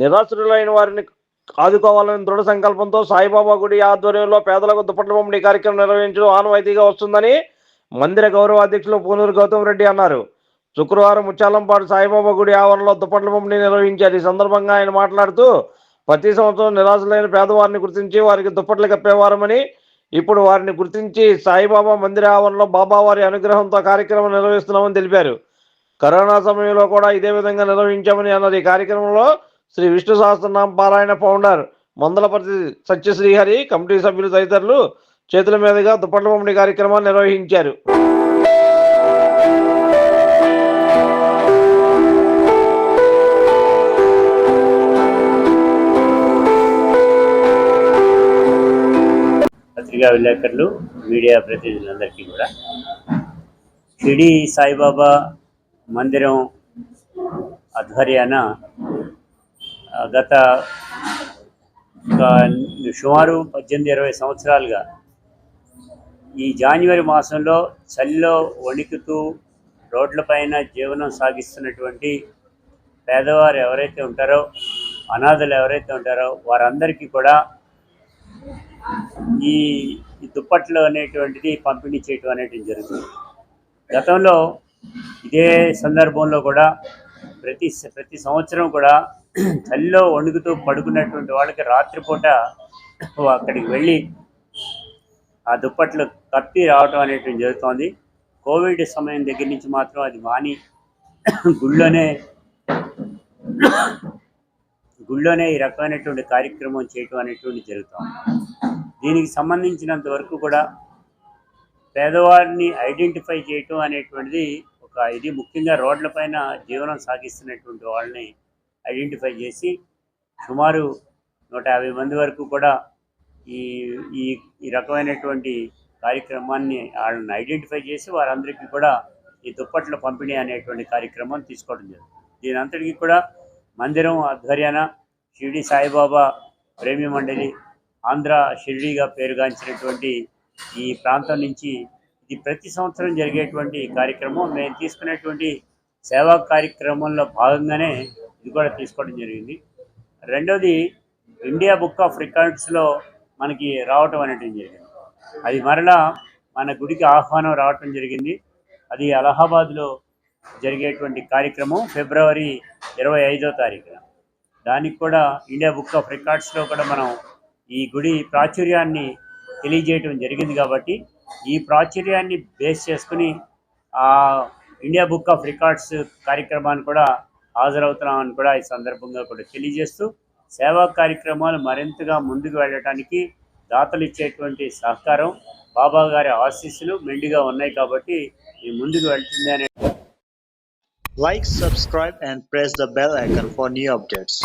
నిరాశ్రులైన వారిని ఆదుకోవాలని దృఢ సంకల్పంతో సాయిబాబా గుడి ఆధ్వర్యంలో పేదలకు దుప్పట్ల పంపిణీ కార్యక్రమం నిర్వహించడం ఆనవాయితీగా వస్తుందని మందిర గౌరవ అధ్యక్షులు పూనూరు గౌతమ్ రెడ్డి అన్నారు. శుక్రవారం ముచ్చాలంపాడు సాయిబాబా గుడి ఆవరణలో దుప్పట్ల పంపిణీ నిర్వహించారు. ఈ సందర్భంగా ఆయన మాట్లాడుతూ ప్రతి సంవత్సరం నిరాశలైన పేదవారిని గుర్తించి వారికి దుప్పట్లు కప్పేవారమని ఇప్పుడు వారిని గుర్తించి సాయిబాబా మందిర ఆవరణలో బాబావారి అనుగ్రహంతో కార్యక్రమం నిర్వహిస్తున్నామని తెలిపారు. కరోనా సమయంలో కూడా ఇదే విధంగా నిర్వహించామని అన్నారు ఈ కార్యక్రమంలో శ్రీ విష్ణు సహస్రనామ పారాయణ ఫౌండర్ మందలపతి సత్యశ్రీహరి కమిటీ సభ్యులు తదితరులు చేతుల మీదుగా దుప్పట్ల పంపిణీ కార్యక్రమాన్ని నిర్వహించారు. పత్రికా విలేకరులు మీడియా ప్రతినిధులందరికీ కూడా. షిరిడి సాయిబాబా మందిరం ఆధ్వర్యాన గత సుమారు పద్దెనిమిది ఇరవై సంవత్సరాలుగా ఈ జాన్వరి మాసంలో చలిలో వణికుతూ రోడ్లపైన జీవనం సాగిస్తున్నటువంటి పేదవారు ఎవరైతే ఉంటారో అనాథలు ఎవరైతే ఉంటారో వారందరికీ కూడా ఈ దుప్పట్లు అనేటువంటిది పంపిణీ చేయటం అనేటివి జరుగుతుంది. గతంలో ఇదే సందర్భంలో కూడా ప్రతి ప్రతి సంవత్సరం కూడా చలిలో వణుకుతూ పడుకున్నటువంటి వాళ్ళకి రాత్రిపూట అక్కడికి వెళ్ళి ఆ దుప్పట్లు కప్పి రావటం అనేటువంటి జరుగుతోంది. కోవిడ్ సమయం దగ్గర నుంచి మాత్రం అది మాని గుళ్ళోనే గుళ్ళోనే ఈ రకమైనటువంటి కార్యక్రమం చేయటం అనేటువంటి జరుగుతుంది. దీనికి సంబంధించినంత వరకు కూడా పేదవారిని ఐడెంటిఫై చేయటం అనేటువంటిది ఒక ఇది. ముఖ్యంగా రోడ్లపైన జీవనం సాగిస్తున్నటువంటి వాళ్ళని ఐడెంటిఫై చేసి సుమారు నూట యాభై మంది వరకు కూడా ఈ ఈ ఈ రకమైనటువంటి కార్యక్రమాన్ని వాళ్ళని ఐడెంటిఫై చేసి వారందరికీ కూడా ఈ దుప్పట్ల పంపిణీ అనేటువంటి కార్యక్రమం తీసుకోవడం జరుగుతుంది దీని అంతటికీ కూడా మందిరం ఆధ్వర్యాన షిరిడి సాయిబాబా ప్రేమి మండలి ఆంధ్ర షిరిడీగా పేరుగాంచినటువంటి ఈ ప్రాంతం నుంచి ఇది ప్రతి సంవత్సరం జరిగేటువంటి కార్యక్రమం. మేము తీసుకునేటువంటి సేవా కార్యక్రమంలో భాగంగానే ఇది కూడా తీసుకోవడం జరిగింది. రెండోది ఇండియా బుక్ ఆఫ్ రికార్డ్స్లో మనకి రావటం అనేటువంటి జరిగింది. అది మరలా మన గుడికి ఆహ్వానం రావటం జరిగింది. అది అలహాబాద్లో జరిగేటువంటి కార్యక్రమం ఫిబ్రవరి ఇరవై ఐదో తారీఖున. దానికి కూడా ఇండియా బుక్ ఆఫ్ రికార్డ్స్లో కూడా మనం ఈ గుడి ప్రాచుర్యాన్ని తెలియజేయటం జరిగింది కాబట్టి ఈ ప్రాచుర్యాన్ని బేస్ చేసుకుని ఇండియా బుక్ ఆఫ్ రికార్డ్స్ కార్యక్రమాన్ని కూడా హాజరవుతున్నామని కూడా ఈ సందర్భంగా కూడా తెలియజేస్తూ సేవా కార్యక్రమాలు మరింతగా ముందుకు వెళ్ళటానికి దాతలు ఇచ్చేటువంటి సహకారం బాబా గారి ఆశీస్సులు మెండుగా ఉన్నాయి కాబట్టి ఈ ముందుకు వెళ్తుంది అనే like subscribe and press the bell icon for new updates